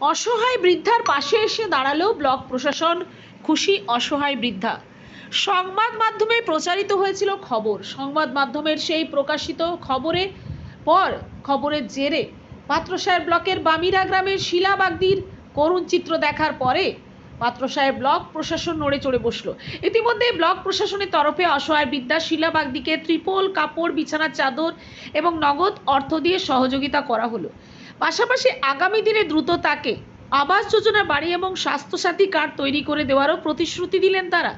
অসহায় বৃদ্ধার পাশে এসে দাঁড়াল ব্লক প্রশাসন। খুশি অসহায় বৃদ্ধা। সংবাদ মাধ্যমে প্রচারিত হয়েছিল খবর। সংবাদ মাধ্যমের সেই প্রকাশিত খবরে পর খবরের জেরে পাত্রসাহেব ব্লকের বামিরা গ্রামের শিলা বাগদির করুণ চিত্র দেখার পরে পাত্রসাহেব ব্লক প্রশাসন নড়ে চড়ে বসল। ইতিমধ্যে ব্লক প্রশাসনের তরফে অসহায় বৃদ্ধা শিলা বাগদিকে ত্রিপল কাপড়, বিছানার চাদর এবং নগদ অর্থ দিয়ে সহযোগিতা করা হলো। পাশাপাশি আগামী দিনে দ্রুত তাকে আবাস যোজনা বাড়ি এবং স্বাস্থ্যসাথী কার্ড তৈরি করে দেওয়ারও প্রতিশ্রুতি দিলেন তারা।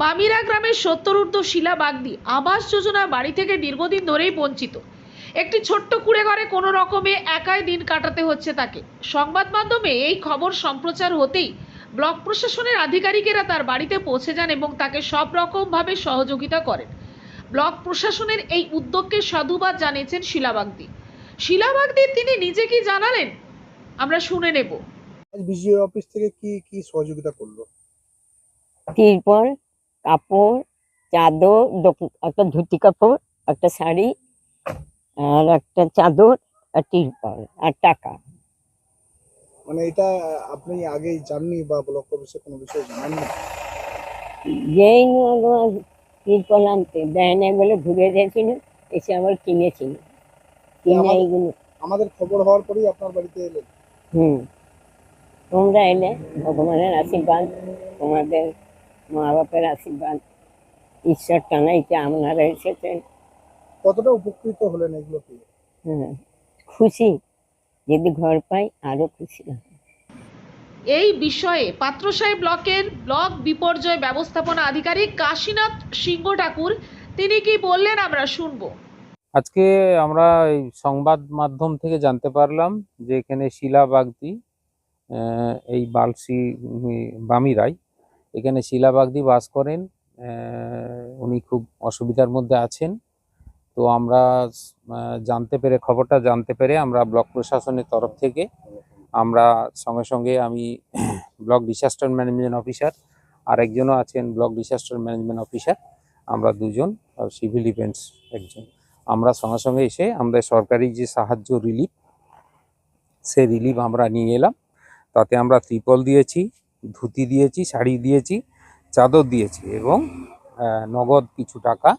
মামিরা গ্রামের সত্তর ঊর্ধ্ব শিলা বাগদি আবাস যোজনা বাড়ি থেকে দীর্ঘদিন ধরেই বঞ্চিত। একটি ছোট্ট কুড়ে ঘরে কোনো রকমে একাই দিন কাটাতে হচ্ছে তাকে। সংবাদ মাধ্যমে এই খবর সম্প্রচার হতেই ব্লক প্রশাসনের আধিকারিকেরা তার বাড়িতে পৌঁছে যান এবং তাকে সব রকমভাবে সহযোগিতা করেন। ব্লক প্রশাসনের এই উদ্যোগকে সাধুবাদ জানিয়েছেন শিলাবাগদি শিলাবাগদি তিনি নিজে কি জানালেন? আমরা শুনে নেব। আজ বিজিও অফিস থেকে কি কি সহযোগিতা করল? তিরপল কাপড় চাদর একটা ধুতি কাপড় একটা শাড়ি আর একটা চাদর আর তিরপল আর টাকা। মানে এটা আপনি আগেই জাননি বা ব্লক অফিসে কোনো বিষয় জানাননি? যেই তিরপল আনতে দেয় নাই বলে ঘুরে গেছিল এসে আবার কিনেছিল। কিনে এইগুলো আমাদের খবর হওয়ার পরেই আপনার বাড়িতে এলেন। হুম। তোমরা এলে ভগবানের আশীর্বাদ তোমাদের মা বাপের আশীর্বাদ ঈশ্বর টানাইতে আপনারা এসেছেন। কতটা উপকৃত হলেন এগুলো পেয়ে? হ্যাঁ খুশি। যদি ঘর পাই আরও খুশি হয় এই বিষয়ে পাত্রসাহেব ব্লকের ব্লক বিপর্যয় ব্যবস্থাপনা আধিকারিক কাশীনাথ সিংহ ঠাকুর তিনি কি বললেন আমরা শুনব। আজকে আমরা সংবাদ মাধ্যম থেকে জানতে পারলাম যে এখানে শিলা বাগদি এই বালসি বামিরাই এখানে শিলা বাগদি বাস করেন উনি খুব অসুবিধার মধ্যে আছেন। তো আমরা জানতে পেরে, খবরটা জানতে পেরে আমরা ব্লক প্রশাসনের তরফ থেকে আমরা সঙ্গে সঙ্গে আমি ব্লক ডিসাস্টার ম্যানেজমেন্ট অফিসার, আরেকজনও আছেন ব্লক ডিসাস্টার ম্যানেজমেন্ট অফিসার, আমরা দুজন, আর সিভিল ডিফেন্স একজন। আমরা সঙ্গে সঙ্গে এসে আমাদের সরকারি যে সাহায্য রিলিফ সে রিলিফ আমরা নিয়ে এলাম। তাতে আমরা ত্রিপল দিয়েছি, ধুতি দিয়েছি, শাড়ি দিয়েছি, চাদর দিয়েছি এবং নগদ কিছু টাকা,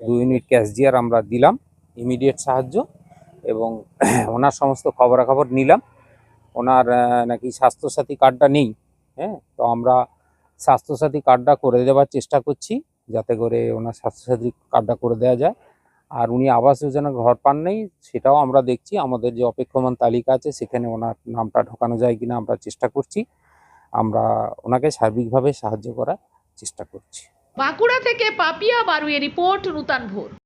দু ইউনিট ক্যাশ দিয়ে আমরা দিলাম ইমিডিয়েট সাহায্য এবং ওনার সমস্ত খবরাখবর নিলাম। ওনার নাকি স্বাস্থ্যসাথী কার্ডটা নেই হ্যাঁ? তো আমরা স্বাস্থ্যসাথী কার্ডটা করে দেওয়ার চেষ্টা করছি যাতে করে ওনার স্বাস্থ্যসাথী কার্ডটা করে দেওয়া যায়। আর উনি আবাস যোজনা ঘর পান নেই সেটাও আমরা দেখছি। আমাদের যে অপেক্ষমান তালিকা আছে, সেখানে ওনার নামটা ঢোকানো যায় কিনা আমরা চেষ্টা করছি। আমরা ওনাকে সার্বিকভাবে সাহায্য করার চেষ্টা করছি। বাঁকুড়া থেকে পাপিয়া বারুয়ে রিপোর্ট নূতন ভোর